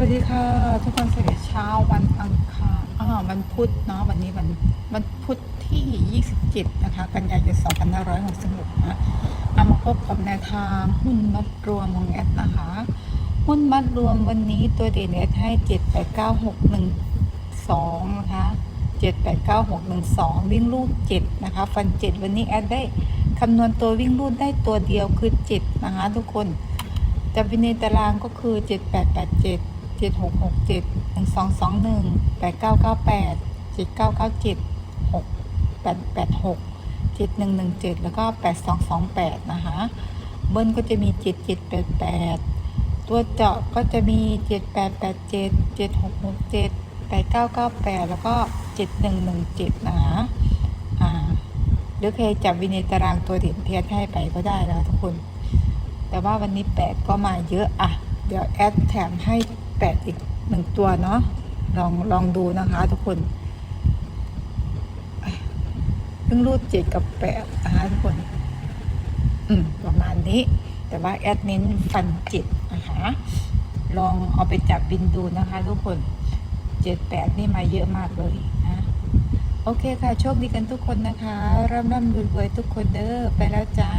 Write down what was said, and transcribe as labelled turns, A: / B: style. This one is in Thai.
A: วัสดีค่ะ ทุกคนสวัสดีเช้าวันอังคารอ่าวันพุธเนาะวันนี้วันวันพุธที่ 27 นะคะ กันยายน2566นะเอามาพบกับแนวทางหุ้นมัดรวมของแอดนะคะ หุ้นมัดรวมวันนี้ตัวเด่นแอดให้ 789612 นะคะ 789612 วิ่งลูก 7 นะคะ ฟัน 7 วันนี้แอดได้คำนวณตัววิ่งลูดได้ตัวเดียวคือ 7 นะคะทุกคนจับวินในตารางก็คือ เจ็ดหกหกเจ็ดหนึ่งสองสองหนึ่งแปดเก้าเก้าแปดเจ็ดเก้าเก้าเจ็ดหกแปดแปดหกเจ็ดหนึ่งหนึ่งเจ็ดแล้วก็แปดสองสองแปดนะคะเบิ้ลก็จะมีเจ็ดเจ็ดแปดแปดตัวเจาะก็จะมีเจ็ดแปดแปดเจ็ดเจ็ดหกหกเจ็ดแปดเก้าเก้าแปดแล้วก็เจ็ดหนึ่งหนึ่งเจ็ดนะคะอ่าหรือใครจับวินัยตารางตัวเด่นเทียบให้ไปก็ได้นะทุกคน แต่ว่าวันนี้แปดก็มาเยอะอะ เดี๋ยวแอดแถมให้แปดอีกหนึ่งตัวเนาะลองลองดูนะคะทุกคนเพิ่งรูดเจ็ดกับแปดนะคะทุกคน อืม ประมาณนี้ แต่ว่าแอดเน้นฟันเจ็ดนะคะลองเอาไปจับบินดูนะคะ ทุกคนเจ็ดแปดนี่มาเยอะมากเลยนะโอเคค่ะ โชคดีกันทุกคนนะคะร่ำร่ำรวยๆทุกคนเด้อไปแล้วจ้า